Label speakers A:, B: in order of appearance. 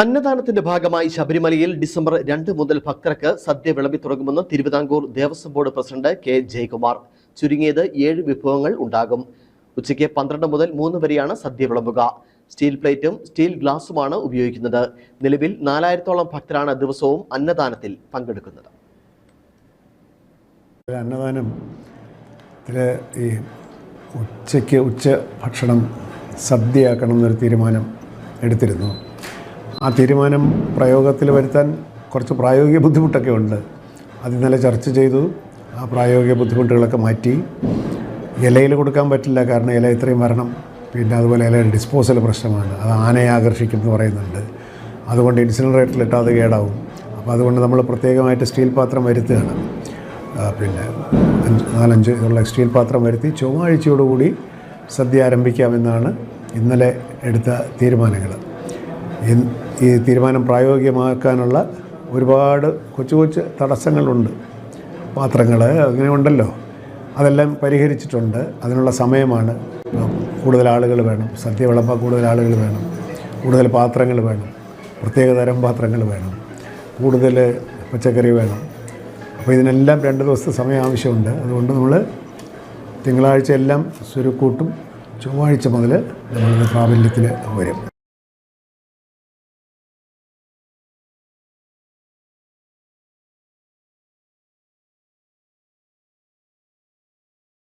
A: അന്നദാനത്തിന്റെ ഭാഗമായി ശബരിമലയിൽ ഡിസംബർ രണ്ട് മുതൽ ഭക്തർക്ക് സദ്യ വിളമ്പി തുടങ്ങുമെന്ന് Thiruvithamkoor Devaswom board president K Jayakumar. ചുരുങ്ങിയത് ഏഴ് വിഭവങ്ങൾ ഉണ്ടാകും. ഉച്ചയ്ക്ക് പന്ത്രണ്ട് മുതൽ മൂന്ന് വരെയാണ് സദ്യ വിളമ്പുക. സ്റ്റീൽ പ്ലേറ്റും സ്റ്റീൽ ഗ്ലാസുമാണ് ഉപയോഗിക്കുന്നത്. നിലവിൽ നാലായിരത്തോളം ഭക്തരാണ് ദിവസവും അന്നദാനത്തിൽ പങ്കെടുക്കുന്നത്.
B: അന്നദാനം ഈ ഉച്ചയ്ക്ക് ഉച്ച ഭക്ഷണം സദ്യയാക്കണം എന്നൊരു തീരുമാനം എടുത്തിരുന്നു. ആ തീരുമാനം പ്രയോഗത്തിൽ വരുത്താൻ കുറച്ച് പ്രായോഗിക ബുദ്ധിമുട്ടൊക്കെ ഉണ്ട്. അത് ഇന്നലെ ചർച്ച ചെയ്തു. ആ പ്രായോഗിക ബുദ്ധിമുട്ടുകളൊക്കെ മാറ്റി. ഇലയിൽ കൊടുക്കാൻ പറ്റില്ല. കാരണം ഇല ഇത്രയും വരണം. പിന്നെ അതുപോലെ ഇലയുടെ ഡിസ്പോസൽ പ്രശ്നമാണ്. അത് ആനയെ ആകർഷിക്കും എന്ന് പറയുന്നുണ്ട്. അതുകൊണ്ട് ഇൻസിനറേറ്ററിലിട്ട് അത് കേടാവും. അപ്പോൾ അതുകൊണ്ട് നമ്മൾ പ്രത്യേകമായിട്ട് സ്റ്റീൽ പാത്രം വരുത്തുകയാണ്. പിന്നെ നാലഞ്ച് ഉള്ള സ്റ്റീൽ പാത്രം വരുത്തി ചൊവ്വാഴ്ചയോടുകൂടി സദ്യ ആരംഭിക്കാമെന്നാണ് ഇന്നലെ എടുത്ത തീരുമാനങ്ങൾ. ഈ തീരുമാനം പ്രായോഗികമാക്കാനുള്ള ഒരുപാട് കൊച്ചു കൊച്ചു തടസ്സങ്ങളുണ്ട്. പാത്രങ്ങൾ അങ്ങനെ ഉണ്ടല്ലോ. അതെല്ലാം പരിഹരിച്ചിട്ടുണ്ട്. അതിനുള്ള സമയമാണ്. കൂടുതൽ ആളുകൾ വേണം. സദ്യ വിളമ്പാൻ കൂടുതൽ ആളുകൾ വേണം. കൂടുതൽ പാത്രങ്ങൾ വേണം. പ്രത്യേക തരം പാത്രങ്ങൾ വേണം. കൂടുതൽ പച്ചക്കറി വേണം. അപ്പോൾ ഇതിനെല്ലാം രണ്ട് ദിവസത്തെ സമയം ആവശ്യമുണ്ട്. അതുകൊണ്ട് നമ്മൾ തിങ്കളാഴ്ച എല്ലാം സ്വരുക്കൂട്ടും ചൊവ്വാഴ്ച മുതൽ നമ്മളിത് പ്രാബല്യത്തിൽ വരും.